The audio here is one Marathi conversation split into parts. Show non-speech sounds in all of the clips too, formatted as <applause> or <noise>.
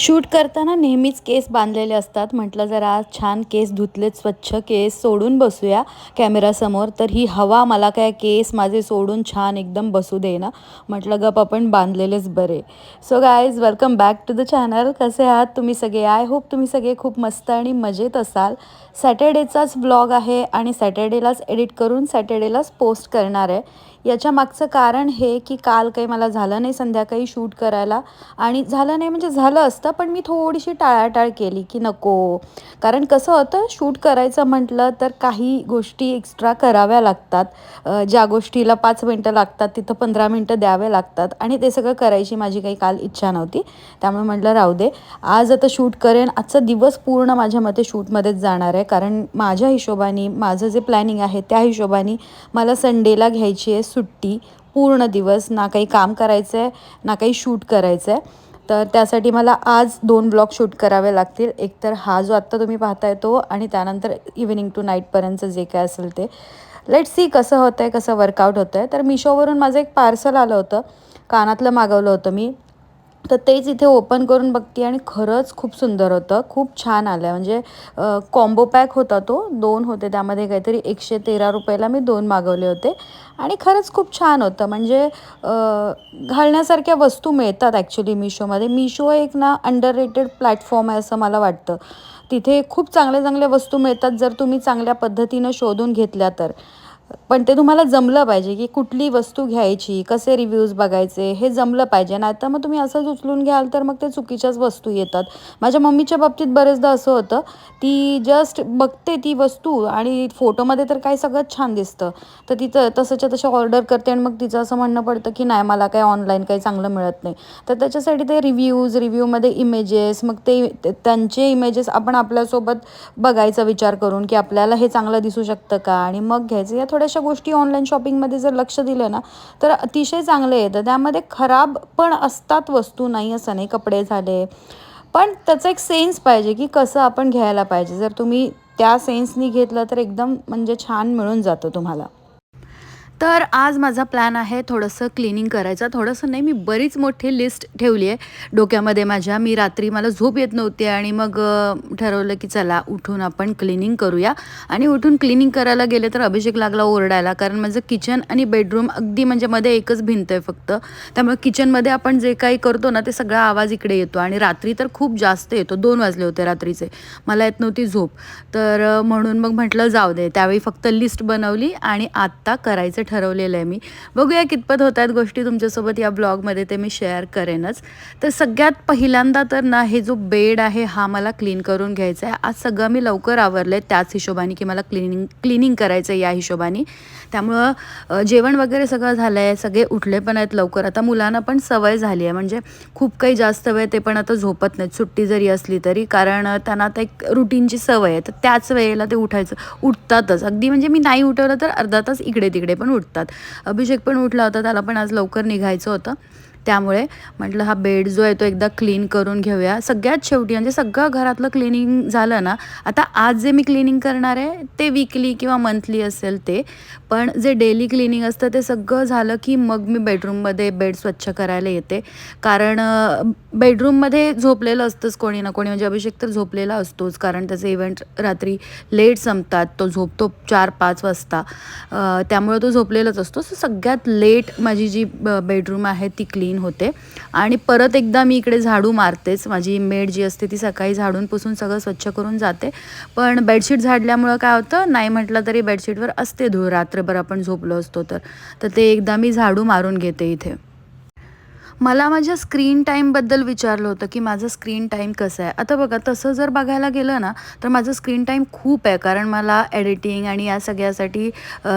शूट करताना नेहमीच केस बांधलेले असतात. म्हटलं जरा आज छान केस धुतलेत स्वच्छ केस सोडून बसूया कॅमेरासमोर. तर ही हवा मला काय केस माझे सोडून छान एकदम बसू दे ना म्हटलं गप आपण बांधलेलेच बरे. So guys welcome back to the channel कसे आहात तुम्ही सगळे? आय होप तुम्ही सगळे खूप मस्त आणि मजेत असाल. सॅटर्डेचाच ब्लॉग आहे आणि सॅटर्डेलाच एडिट करून सॅटर्डेलाच पोस्ट करणार आहे. याच्या मागचं कारण हे की काल काही मला झालं नाही संध्याकाळी शूट करायला. आणि झालं नाही म्हणजे झालं असतं पण मी थोडीशी टाळाटाळ केली की नको. कारण कसं होतं शूट करायचं म्हटलं तर काही गोष्टी एक्स्ट्रा कराव्या लागतात. ज्या गोष्टीला पाच मिनटं लागतात तिथं पंधरा मिनटं द्यावे लागतात. आणि ते सगळं करायची माझी काही काल इच्छा नव्हती. त्यामुळे म्हटलं राहू दे. आज आता शूट करेन. आजचा दिवस पूर्ण माझ्या मते शूटमध्येच जाणार आहे. कारण माझ्या हिशोबाने माझं जे प्लॅनिंग आहे त्या हिशोबाने मला संडेला घ्यायची आहे. सुट्टी पूर्ण दिवस ना काही काम करायचं आहे ना काही शूट करायचं आहे तर त्यासाठी मला आज दोन ब्लॉग शूट करावे लागतील. एक तर हा जो आत्ता तुम्ही पाहताय तो आणि त्यानंतर इव्हिनिंग टू नाईटपर्यंत जे काय असेल ते. लेट सी कसं होतं आहे कसं वर्कआउट होतं आहे तर मिशोवरून माझं एक पार्सल आलं होतं. कानातलं मागवलं होतं मी. तर तेच इथे ओपन करून बघते आणि खरंच खूप सुंदर होतं. खूप छान आलं आहे म्हणजे कॉम्बो पॅक होता तो. दोन होते. त्यामध्ये काहीतरी एकशे तेरा रुपयाला मी दोन मागवले होते. आणि खरंच खूप छान होतं. म्हणजे घालण्यासारख्या वस्तू मिळतात ॲक्च्युली मिशोमध्ये मिशो एक ना अंडर रेटेड प्लॅटफॉर्म आहे असं मला वाटतं. तिथे खूप चांगल्या चांगल्या वस्तू मिळतात जर तुम्ही चांगल्या पद्धतीनं शोधून घेतल्या तर. पण ते तुम्हाला जमलं पाहिजे की कुठली वस्तू घ्यायची कसे रिव्ह्यूज बघायचे हे जमलं पाहिजे. नाहीतर मग तुम्ही असंच उचलून घ्याल तर मग ते चुकीच्याच वस्तू येतात. माझ्या मम्मीच्या बाबतीत बरेचदा असं होतं ती जस्ट बघते ती वस्तू आणि फोटोमध्ये तर काय सगळंच छान दिसतं. तर तिचं तसंच्या तसं ऑर्डर करते आणि मग तिचं असं म्हणणं पडतं की नाही मला काय ऑनलाईन काही चांगलं मिळत नाही. तर त्याच्यासाठी ते रिव्ह्यूज रिव्ह्यूमध्ये इमेजेस मग ते त्यांचे इमेजेस आपण आपल्यासोबत बघायचा विचार करून की आपल्याला हे चांगलं दिसू शकतं का? आणि मग घ्यायचं. या थोडं थोड्याशा गोष्टी ऑनलाईन शॉपिंगमध्ये जर लक्ष दिलं ना तर अतिशय चांगलं येतं. त्यामध्ये खराब पण असतात वस्तू नाही असं नाही कपडे झाले. पण त्याचा एक सेन्स पाहिजे की कसं आपण घ्यायला पाहिजे. जर तुम्ही त्या सेन्सनी घेतलं तर एकदम म्हणजे छान मिळून जातं तुम्हाला. तर आज माझा प्लॅन आहे थोडंसं क्लिनिंग करायचा. थोडंसं नाही मी बरीच मोठी लिस्ट ठेवली आहे. डोक्यामध्ये माझ्या मी रात्री मला झोप येत नव्हती आणि मग ठरवलं की चला उठून आपण क्लिनिंग करूया. आणि उठून क्लिनिंग करायला गेले तर अभिषेक लागला ओरडायला कारण माझं किचन आणि बेडरूम अगदी म्हणजे मध्ये एकच भिंत आहे फक्त. त्यामुळे किचनमध्ये आपण जे काही करतो ना ते सगळा आवाज इकडे येतो. आणि रात्री तर खूप जास्त येतो. दोन वाजले होते रात्रीचे. मला येत नव्हती झोप. तर म्हणून मग म्हटलं जाऊ दे. त्यावेळी फक्त लिस्ट बनवली आणि आत्ता करायचं ठरवलेलं आहे मी. बघूया कितपत होत आहेत गोष्टी तुमच्यासोबत या ब्लॉगमध्ये ते मी शेअर करेनच. तर सगळ्यात पहिल्यांदा तर ना हे जो बेड आहे हा मला क्लीन करून घ्यायचा आहे. आज सगळं मी लवकर आवरलं आहे त्याच हिशोबाने की मला क्लिनिंग क्लिनिंग करायचं आहे या हिशोबाने. त्यामुळं जेवण वगैरे सगळं झालं आहे सगळे उठले पण आहेत लवकर. आता मुलांना पण सवय झाली आहे. म्हणजे खूप काही जास्त वेळ ते पण आता झोपत नाहीत सुट्टी जरी असली तरी. कारण त्यांना आता एक रुटीनची सवय आहे. तर त्याच वेळेला ते उठायचं उठतातच. अगदी म्हणजे मी नाही उठवलं तर अर्धा तास इकडे तिकडे पण उठतात. अभिषेक पण उठला होता त्याला पण आज लवकर निघायचं होतं. त्यामुळे म्हटलं हा बेड जो आहे तो एकदा क्लीन करून घेऊया. सगळ्यात शेवटी म्हणजे सगळं घरातलं क्लिनिंग झालं ना आता आज जे मी क्लिनिंग करणार आहे ते वीकली किंवा मंथली असेल ते पण जे डेली क्लिनिंग असतं ते सगळं झालं की मग मी बेडरूममध्ये बेड स्वच्छ करायला येते. कारण बेडरूममध्ये झोपलेलं असतंच कोणी ना कोणी म्हणजे अभिषेक तर झोपलेला असतोच कारण त्याचे इव्हेंट रात्री लेट संपतात तो झोपतो चार पाच वाजता त्यामुळे तो झोपलेलाच असतो. सो सगळ्यात लेट माझी जी बेडरूम आहे ती क्लीन होते. आणि परत एकदा मी इकडे झाडू मारतेच. माझी मेड जी असते ती सकाळी झाडून पुसून सगळं स्वच्छ करून जाते. पण बेडशीट झाडल्यामुळं काय होतं नाही म्हटलं तरी बेडशीटवर असते धूळ. रात्रभर आपण झोपलो असतो तर. तर ते एकदा मी झाडू मारून घेते इथे. मला माझ्या स्क्रीन टाईमबद्दल विचारलं होतं की माझं स्क्रीन टाईम कसं आहे. आता बघा तसं जर बघायला गेलं ना तर माझं स्क्रीन टाईम खूप आहे. कारण मला एडिटिंग आणि या सगळ्यासाठी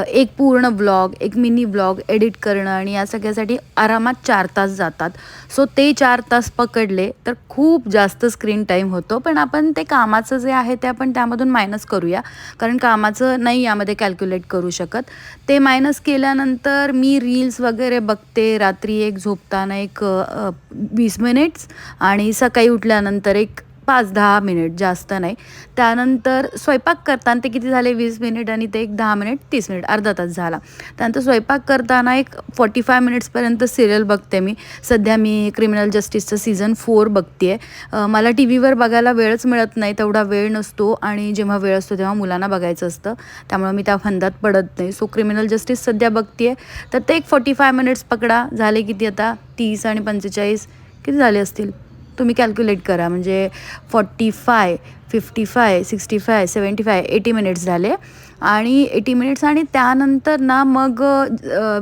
एक पूर्ण व्लॉग एक मिनी ब्लॉग एडिट करणं आणि या सगळ्यासाठी आरामात चार तास जातात. सो ते चार तास पकडले तर खूप जास्त स्क्रीन टाईम होतो. पण आपण ते कामाचं जे आहे ते आपण त्यामधून मायनस करूया. कारण कामाचं नाही यामध्ये कॅल्क्युलेट करू शकत. ते मायनस केल्यानंतर मी रील्स वगैरे बघते. रात्री एक झोपताना एक एक वीस मिनिट्स आणि सकाळी उठल्यानंतर एक पाच दहा मिनिट जास्त नाही. त्यानंतर स्वयंपाक करताना ते किती झाले? वीस मिनिट आणि ते एक दहा मिनिट तीस मिनिट अर्धा तास झाला. त्यानंतर स्वयंपाक करताना एक फॉर्टी फाय मिनिट्सपर्यंत सिरियल बघते मी. सध्या मी क्रिमिनल जस्टिसचं सीझन फोर बघते मला टी व्हीवर बघायला वेळच मिळत नाही तेवढा वेळ नसतो आणि जेव्हा वेळ असतो तेव्हा मुलांना बघायचं असतं. त्यामुळे मी त्या फंदात पडत नाही. सो क्रिमिनल जस्टिस सध्या बघते तर ते एक फोर्टी फाय मिनिट्स पकडा. झाले किती आता? तीस आणि पंचेचाळीस. किती झाले असतील? तुम्ही कॅल्क्युलेट करा. म्हणजे forty five fifty five sixty five seventy five eighty minutes झाले. आणि एटी मिनिट्स आणि त्यानंतर ना मग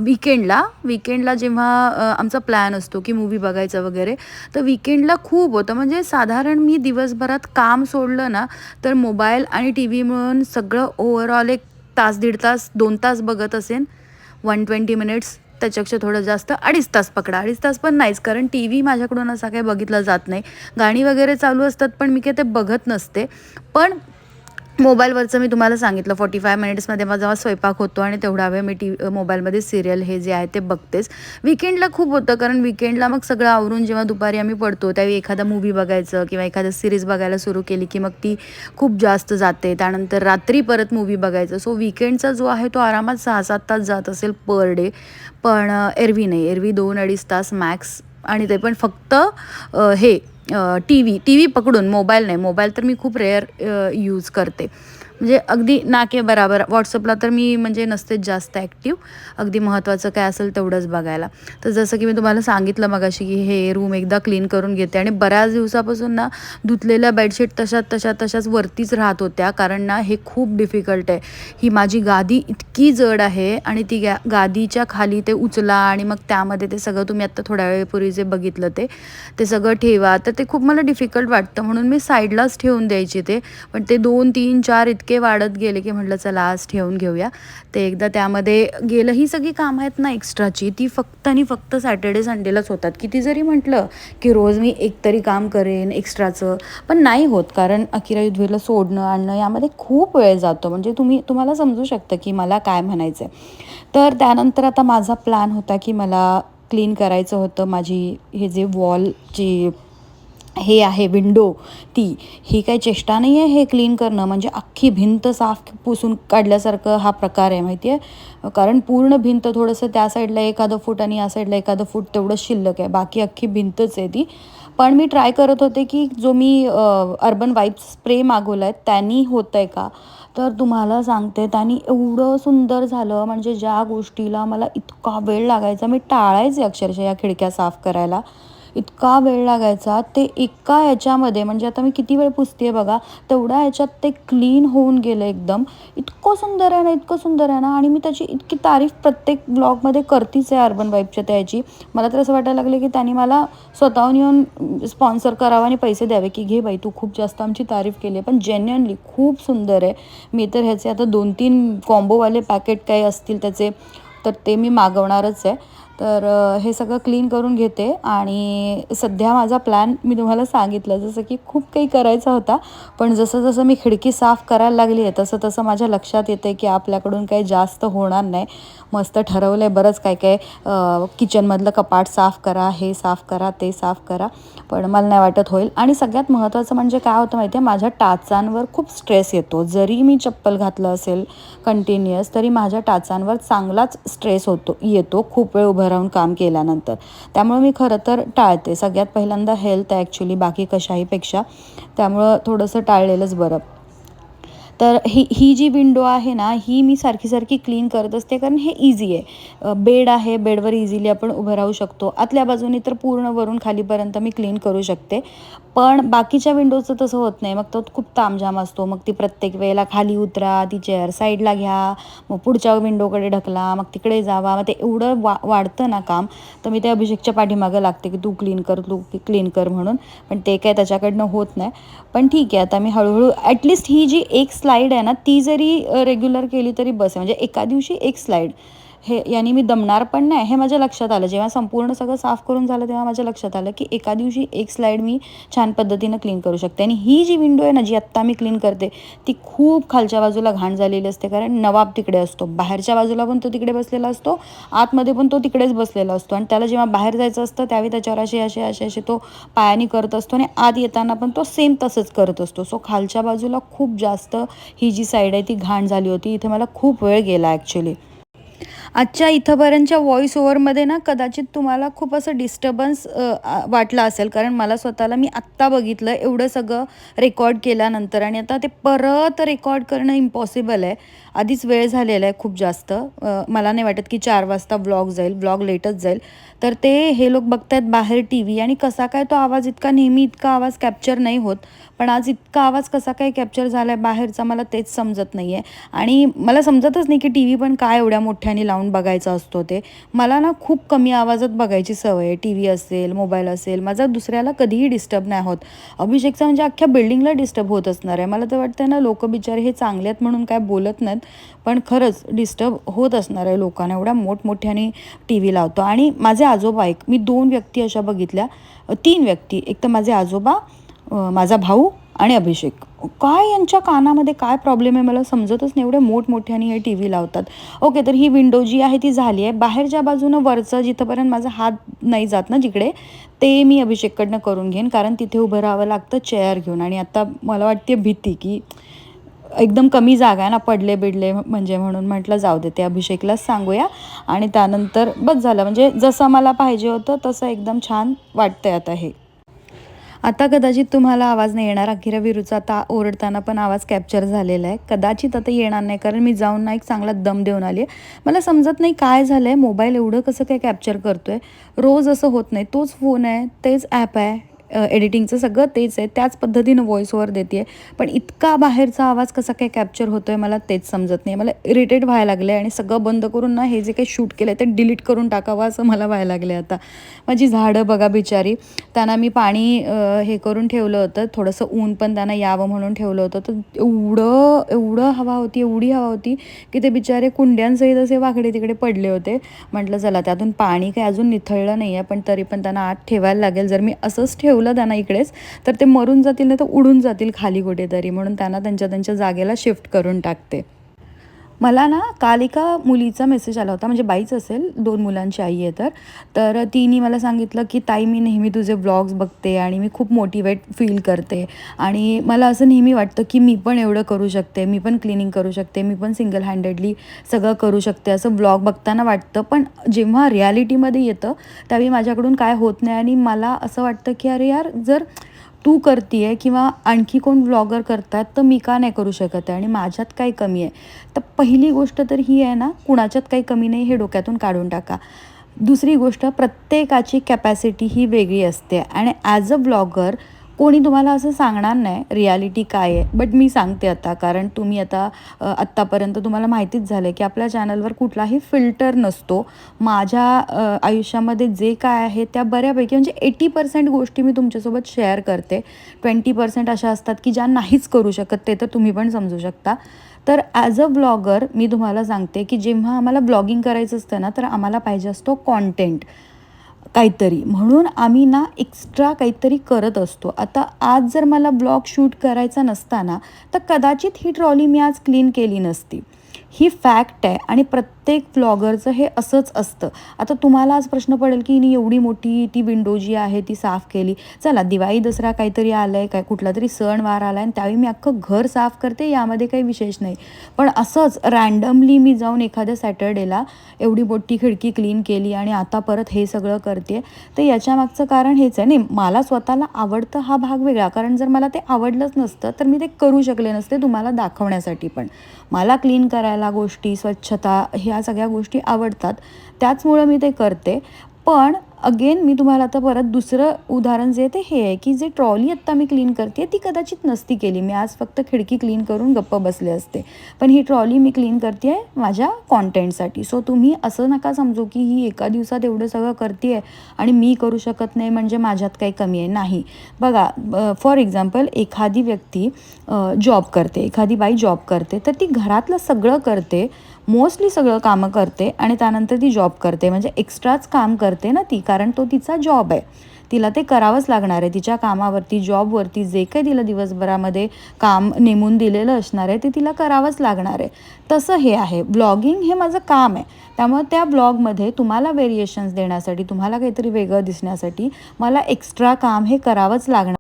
विकेंडला विकेंडला जेव्हा आमचा प्लॅन असतो की मूवी बघायचा वगैरे तर विकेंडला खूप होतं. म्हणजे साधारण मी दिवसभरात काम सोडलं ना तर मोबाईल आणि टी व्ही मिळून सगळं ओव्हरऑल एक तास दीड तास दोन तास बघत असेन. वन ट्वेंटी मिनिट्स त्याच्यापेक्षा थोडं जास्त अडीच तास पकडा. अडीच तास पण नाहीच कारण टी व्ही माझ्याकडून असा काही बघितला जात नाही. गाणी वगैरे चालू असतात पण मी काही ते बघत नसते. पण मोबाईलवरचं मी तुम्हाला सांगितलं फॉर्टी फाय मिनिट्समध्ये माझा जेव्हा स्वयंपाक होतो आणि तेवढा वेळ मी टी मोबाईलमध्ये सिरियल हे जे आहे ते बघतेच. विकेंडला खूप होतं कारण विकेंडला मग सगळं आवरून जेव्हा दुपारी आम्ही पडतो त्यावेळी एखादा मूवी बघायचं किंवा एखादा सिरीज बघायला सुरू केली की मग ती खूप जास्त जाते. त्यानंतर रात्री परत मूवी बघायचं. सो विकेंडचा जो आहे तो आरामात सहा सात तास जात असेल पर डे पण एरवी नाही. एरवी दोन अडीच तास मॅक्स आणि ते पण फक्त हे टी व्ही टी व्ही पकडून मोबाईल नाही. मोबाईल तर मी खूप रेअर यूज करते. म्हणजे अगदी नाके बराबर. व्हॉट्सअपला तर मी म्हणजे नसतेच जास्त ॲक्टिव्ह अगदी महत्त्वाचं काय असेल तेवढंच बघायला. तर जसं की मी तुम्हाला सांगितलं मगाशी की हे रूम एकदा क्लीन करून घेते आणि बऱ्याच दिवसापासून ना धुतलेल्या बेडशीट तशात तशा तशाच वरतीच राहत होत्या. कारण ना हे खूप डिफिकल्ट आहे. ही माझी गादी इतकी जड आहे आणि ती गा गादीच्या खाली ते उचला आणि मग त्यामध्ये ते सगळं तुम्ही आत्ता थोड्या वेळपूर्वी जे बघितलं ते ते सगळं ठेवा. तर ते खूप मला डिफिकल्ट वाटतं. म्हणून मी साईडलाच ठेवून द्यायची ते. पण ते दोन तीन चार इतके इतके वाढत गेले की म्हटलं चला आज ठेवून घेऊया. ते एकदा त्यामध्ये गेलं ही सगळी कामं आहेत ना एक्स्ट्राची ती फक्त आणि फक्त सॅटर्डे संडेलाच होतात. किती जरी म्हटलं की रोज मी एकतरी काम करेन एक्स्ट्राचं पण नाही होत कारण अकिरा युद्धवीरला सोडणं आणणं यामध्ये खूप वेळ जातो. म्हणजे तुम्ही तुम्हाला समजू शकतं की मला काय म्हणायचं आहे तर त्यानंतर आता माझा प्लॅन होता की मला क्लीन करायचं होतं. माझी हे जे वॉलची हे आहे विंडो ती. ही काही चेष्टा नाही आहे हे क्लीन करणं. म्हणजे अख्खी भिंत साफ पुसून काढल्यासारखं हा प्रकार आहे माहिती आहे कारण पूर्ण भिंत थोडंसं त्या साईडला एखादं फूट आणि या साईडला एखादं फूट तेवढं शिल्लक आहे. बाकी अख्खी भिंतच आहे ती. पण मी ट्राय करत होते की जो मी अर्बन वाईप स्प्रे मागवला आहे त्यांनी होतं आहे का? तर तुम्हाला सांगते त्यांनी एवढं सुंदर झालं. म्हणजे ज्या गोष्टीला मला इतका वेळ लागायचा मी टाळायचे अक्षरशः या खिडक्या साफ करायला. इतका वेळ लागायचा ते एका याच्यामध्ये म्हणजे आता मी किती वेळ पुसते बघा तेवढ्या याच्यात ते क्लीन होऊन गेलं एकदम. इतकं सुंदर आहे ना इतकं सुंदर आहे ना आणि मी त्याची इतकी तारीफ प्रत्येक ब्लॉगमध्ये करतीच आहे अर्बन वाईफच्या त्याची. मला तर असं वाटायला लागलं की त्यांनी मला स्वतःहून येऊन स्पॉन्सर करावं आणि पैसे द्यावे की घे बाई तू खूप जास्त आमची तारीफ केली आहे पण जेन्युअनली खूप सुंदर आहे. मी तर ह्याचे आता दोन तीन कॉम्बोवाले पॅकेट काही असतील त्याचे तर ते मी मागवणारच आहे. तर हे सगळं क्लीन करून घेते आणि सध्या माझा प्लॅन मी तुम्हाला सांगितलं जसं की खूप काही करायचा होता पण जसं जसं मी खिडकी साफ करायला लागली आहे तसं तसं माझ्या लक्षात येते की आपल्याकडून काही जास्त होणार नाही. मस्त ठरवलं आहे बरंच काय काय किचनमधलं कपाट साफ करा हे साफ करा ते साफ करा पण मला नाही वाटत होईल. आणि सगळ्यात महत्त्वाचं म्हणजे काय होतं माहिती आहे? माझ्या टाचांवर खूप स्ट्रेस येतो. जरी मी चप्पल घातलं असेल कंटिन्युअस तरी माझ्या टाचांवर चांगलाच स्ट्रेस होतो येतो. खूप वेळ उभं राहून काम केल्यानंतर. त्यामुळे मी खरं तर टाळते. सगळ्यात पहिल्यांदा हेल्थ ॲक्च्युली बाकी कशाहीपेक्षा त्यामुळं थोडंसं टाळलेलंच बरं. तर ही ही जी विंडो आहे ना ही मी सारखी सारखी क्लीन करत असते कारण हे इझी आहे. बेड आहे बेडवर इझिली आपण उभं राहू शकतो. आतल्या बाजूनी तर पूर्ण वरून खालीपर्यंत मी क्लीन करू शकते. पण बाकीच्या विंडोचं तसं होत नाही. मग तो खूप तामझाम असतो. मग ती प्रत्येक वेळेला खाली उतरा ती चेअर साईडला घ्या मग पुढच्या विंडोकडे ढकला मग तिकडे जावा. मग ते एवढं वा वाढतं ना काम तर मी त्या अभिषेकच्या पाठीमागं लागते की तू क्लीन कर तू क्लीन कर म्हणून. पण ते काय त्याच्याकडनं होत नाही. पण ठीक आहे आता मी हळूहळू ॲटलिस्ट ही जी एक स्ला स्लाईड आहे ना ती जरी रेग्युलर केली तरी बस आहे. म्हणजे एका दिवशी एक स्लाईड हे याने मी दमणार पण नाही हे माझ्या लक्षात आलं. जेव्हा संपूर्ण सगळं साफ करून झालं तेव्हा माझ्या लक्षात आलं की एका दिवशी एक स्लाईड मी छान पद्धतीनं क्लीन करू शकते. आणि ही जी विंडो आहे ना जी आत्ता मी क्लीन करते ती खूप खालच्या बाजूला घाण झालेली असते. कारण नवाब तिकडे असतो. बाहेरच्या बाजूला पण तो तिकडे बसलेला असतो आतमध्ये पण तो तिकडेच बसलेला असतो. आणि त्याला जेव्हा बाहेर जायचं असतं त्यावेळी त्याच्यावर असे असे असे असे तो पायाने करत असतो आणि आत येताना पण तो सेम तसंच करत असतो. सो खालच्या बाजूला खूप जास्त ही जी साईड आहे ती घाण झाली होती. इथे मला खूप वेळ गेला ॲक्च्युली आजच्या इथंपर्यंतच्या व्हॉइस ओव्हरमध्ये ना कदाचित तुम्हाला खूप असं डिस्टर्बन्स वाटला असेल. कारण मला स्वतःला मी आत्ता बघितलं एवढं सगळं रेकॉर्ड केल्यानंतर. आणि आता ते परत रेकॉर्ड करणं इम्पॉसिबल आहे. आधीच वेळ झालेला आहे खूप जास्त. मला नाही वाटत की चार वाजता ब्लॉग जाईल ब्लॉग लेटच जाईल. तर ते हे लोक बघतायत बाहेर टी व्ही आणि कसा काय तो आवाज इतका नेहमी इतका आवाज कॅप्चर नाही होत. पण आज इतका आवाज कसा काय कॅप्चर झाला आहे बाहेरचा मला तेच समजत नाही आहे आणि मला समजतच नाही की टी व्ही पण काय एवढ्या मोठ्याने लावून बघायचा असतो ते. मला ना खूप कमी आवाजात बघायची सवय आहे. टी व्ही असेल मोबाईल असेल माझा दुसऱ्याला कधीही डिस्टर्ब नाही होत. अभिषेकचा म्हणजे अख्ख्या बिल्डिंगला डिस्टर्ब होत असणार आहे. मला तर वाटतं ना लोक बिचारे हे चांगले आहेत म्हणून काय बोलत नाहीत. पण खरंच डिस्टर्ब होत असणार आहे लोकांना. एवढ्या मोठमोठ्याने टी व्ही लावतो. आणि माझे आजोबा एक मी दोन व्यक्ती अशा बघितल्या. तीन व्यक्ती. एक तर माझे आजोबा माझा भाऊ आणि अभिषेक. काय यांच्या कानामध्ये काय प्रॉब्लेम आहे? मला समजतच नाही. एवढे मोठमोठ्याने हे टी व्ही लावतात. ओके तर ही विंडो जी आहे ती झाली आहे. बाहेरच्या बाजूनं वरचं जिथंपर्यंत माझा हात नाही जात ना जिकडे ते मी अभिषेककडनं करून घेईन. कारण तिथे उभं राहावं लागतं चेअर घेऊन. आणि आता मला वाटते भीती की एकदम कमी जागा आहे ना पडले बिडले म्हणजे म्हणून. म्हटलं जाऊ दे ते अभिषेकलाच सांगूया. आणि त्यानंतर बस झालं. म्हणजे जसं मला पाहिजे होतं तसं एकदम छान वाटतंय आता हे. आता कदाचित तुम्हाला आवाज नाही येणार. अखिरा विरूचा आता ओरडताना पण आवाज कॅप्चर झालेला आहे. कदाचित आता येणार नाही कारण मी जाऊन ना एक चांगला दम देऊन आली आहे मला समजत नाही काय झालं आहे मोबाईल एवढं कसं काय कॅप्चर करतो आहे रोज असं होत नाही. तोच फोन आहे तेच ॲप आहे. एडिटिंगचं सगळं तेच आहे. त्याच पद्धतीनं व्हॉइस ओव्हर देते आहे पण इतका बाहेरचा आवाज कसा काय कॅप्चर होतो आहे मला तेच समजत नाही मला इरिटेट व्हायला लागलं आहे आणि सगळं बंद करून ना हे जे काही शूट केलं आहे ते डिलीट करून टाकावं असं मला व्हायला लागलं आहे आता. माझी झाडं बघा बिचारी. त्यांना मी पाणी हे करून ठेवलं होतं. थोडंसं ऊन पण त्यांना यावं म्हणून ठेवलं होतं. तर एवढं एवढं हवा होती एवढी हवा होती की ते बिचारे कुंड्यांसहित असे वाकडे तिकडे पडले होते. म्हटलं चला त्यातून पाणी काही अजून निथळलं नाही आहे पण तरी पण त्यांना आत ठेवायला लागेल. जर मी असंच ठेवलं त्यांना इकडेच तर ते मरून जातील नाही तर उडून जातील खाली कुठेतरी म्हणून त्यांना त्यांच्या त्यांच्या जागेला शिफ्ट करून टाकते. मला ना काल एका मुलीचा मेसेज आला होता म्हणजे बाईच असेल दोन मुलांची आई आहे तर. तर तिने मला सांगितलं की ताई मी नेहमी तुझे ब्लॉग्स बघते आणि मी खूप मोटिवेट फील करते. आणि मला असं नेहमी वाटतं की मी पण एवढं करू शकते मी पण क्लिनिंग करू शकते मी पण सिंगल हँडेडली सगळं करू शकते. असं ब्लॉग बघताना वाटतं. पण जेव्हा रियालिटीमध्ये येतं त्यावेळी माझ्याकडून काय होत नाही आणि मला असं वाटतं की अरे यार जर तू करते किंवा आणखी कोण व्लॉगर करतात तर मी का नाही करू शकत आहे आणि माझ्यात काही कमी आहे. तर पहिली गोष्ट तर ही आहे ना कुणाच्यात काही कमी नाही हे डोक्यातून काढून टाका. दुसरी गोष्ट प्रत्येकाची कॅपॅसिटी ही वेगळी असते. आणि ॲज अ ब्लॉगर कोणी तुम्हाला असं सांगणार नाही रियालिटी काय आहे? बट मी सांगते आता कारण तुम्ही आता आत्तापर्यंत तुम्हाला माहितीच झालं आहे की आपल्या चॅनलवर कुठलाही फिल्टर नसतो. माझ्या आयुष्यामध्ये जे काय आहे त्या बऱ्यापैकी म्हणजे एटी पर्सेंट गोष्टी मी तुमच्यासोबत शेअर करते. ट्वेंटी पर्सेंट अशा असतात की ज्या नाहीच करू शकत ते तर तुम्ही पण समजू शकता. तर ॲज अ ब्लॉगर मी तुम्हाला सांगते की जेव्हा आम्हाला ब्लॉगिंग करायचं असतं ना तर आम्हाला पाहिजे असतो कॉन्टेंट काहीतरी. म्हणून आम्ही ना एक्स्ट्रा काहीतरी करत असतो. आता आज जर मला ब्लॉग शूट करायचा नसताना तर कदाचित ही ट्रॉली मी आज क्लीन केली नसती. ही फॅक्ट आहे आणि प्रत्येक व्लॉगरचं हे असंच असतं. आता तुम्हाला आज प्रश्न पडेल की हिने एवढी मोठी ती विंडो जी आहे ती साफ केली. चला दिवाळी दसरा काहीतरी आलं आहे काय कुठला तरी सण वार आला आहे आणि त्यावेळी मी अख्खं घर साफ करते यामध्ये काही विशेष नाही. पण असंच रँडमली मी जाऊन एखाद्या सॅटर्डेला एवढी मोठी खिडकी क्लीन केली आणि आता परत हे सगळं करते. तर याच्यामागचं कारण हेच आहे. नाही मला स्वतःला आवडतं हा भाग वेगळा. कारण जर मला ते आवडलंच नसतं तर मी ते करू शकले नसते तुम्हाला दाखवण्यासाठी पण. मला क्लीन करायला गोष्टी स्वच्छता हे ह्या सगळ्या गोष्टी आवडतात. त्याचमुळं मी ते करते. पण अगेन मी तुम्हाला आता परत दुसरं उदाहरण जे आहे ते हे आहे की जे ट्रॉली आत्ता मी क्लीन करते ती कदाचित नसती केली. मी आज फक्त खिडकी क्लीन करून गप्प बसले असते. पण ही ट्रॉली मी क्लीन करते आहे माझ्या कॉन्टेंटसाठी सो तुम्ही असं नका समजू की ही एका दिवसात एवढं सगळं करते आहे आणि मी करू शकत नाही म्हणजे माझ्यात काही कमी आहे. नाही. बघा फॉर एक्झाम्पल एखादी व्यक्ती जॉब करते. एखादी बाई जॉब करते. तर ती घरातलं सगळं करते मोस्टली सगळं कामं करते आणि त्यानंतर ती जॉब करते. म्हणजे एक्स्ट्राच काम करते ना ती कारण तो तिचा जॉब आहे. तिला ते करावंच लागणार आहे. तिच्या कामावरती जॉबवरती जे काही तिला दिवसभरामध्ये काम नेमून दिलेलं असणार आहे ते तिला करावंच लागणार आहे. तसं हे आहे. ब्लॉगिंग हे माझं काम आहे. त्यामुळे त्या ब्लॉगमध्ये तुम्हाला व्हेरिएशन्स देण्यासाठी तुम्हाला काहीतरी वेगळं दिसण्यासाठी मला एक्स्ट्रा काम हे करावंच लागणार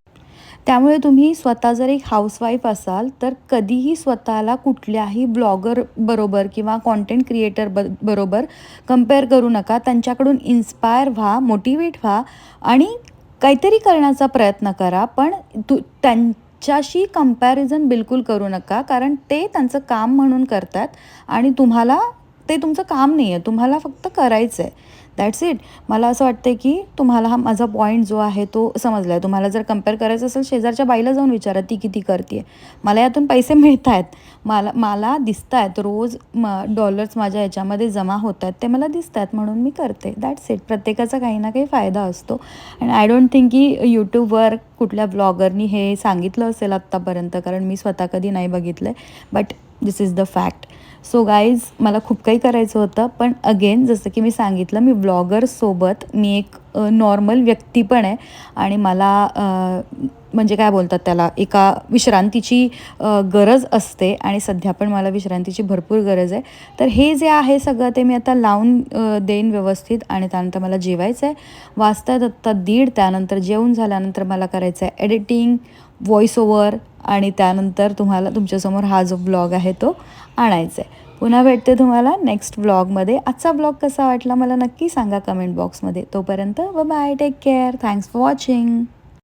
त्यामुळे तुम्ही स्वतः जर एक हाऊसवाईफ असाल तर कधीही स्वतःला कुठल्याही ब्लॉगर बरोबर किंवा कॉन्टेंट क्रिएटर ब बरोबर कंपेअर करू नका. त्यांच्याकडून इन्स्पायर व्हा मोटिवेट व्हा आणि काहीतरी करण्याचा प्रयत्न करा. पण तू त्यांच्याशी कंपॅरिझन बिलकुल करू नका कारण ते त्यांचं काम म्हणून करतात आणि तुम्हाला ते तुमचं काम नाही आहे तुम्हाला फक्त करायचं आहे दॅट्स इट मला असं वाटतं की तुम्हाला हा माझा पॉईंट जो आहे तो समजला आहे तुम्हाला जर कंपेअर करायचं असेल शेजारच्या बाईला जाऊन विचारा ती किती करते आहे मला यातून पैसे <laughs> मिळत आहेत मला मला दिसत आहेत रोज म डॉलर्स माझ्या याच्यामध्ये जमा होत आहेत ते मला दिसत आहेत म्हणून मी करते. दॅट्स इट प्रत्येकाचा काही ना काही फायदा असतो. अँड आय डोंट थिंक की यूट्यूबवर कुठल्या ब्लॉगरनी हे सांगितलं असेल आत्तापर्यंत कारण मी स्वतः कधी नाही बघितलं आहे but this is the fact so guys मला खूप काही करायचं होतं पण अगेन जसं की मी सांगितलं मी ब्लॉगरसोबत मी एक नॉर्मल व्यक्ती पण आहे आणि मला म्हणजे काय बोलतात त्याला एका विश्रांतीची गरज असते आणि सध्या पण मला विश्रांतीची भरपूर गरज आहे. तर हे जे आहे सगळं ते मी आता लावून देईन व्यवस्थित आणि त्यानंतर मला जेवायचं आहे. वाजतात आत्ता दीड त्यानंतर जेवून झाल्यानंतर मला करायचं आहे एडिटिंग व्हॉइस ओवर आणि त्यानंतर तुम्हाला तुमच्यासमोर हा जो ब्लॉग आहे तो आणायचं आहे पुन्हा भेटते तुम्हाला नेक्स्ट ब्लॉगमध्ये आजचा ब्लॉग कसा वाटला मला नक्की सांगा कमेंट बॉक्समध्ये तोपर्यंत bye take care thanks for watching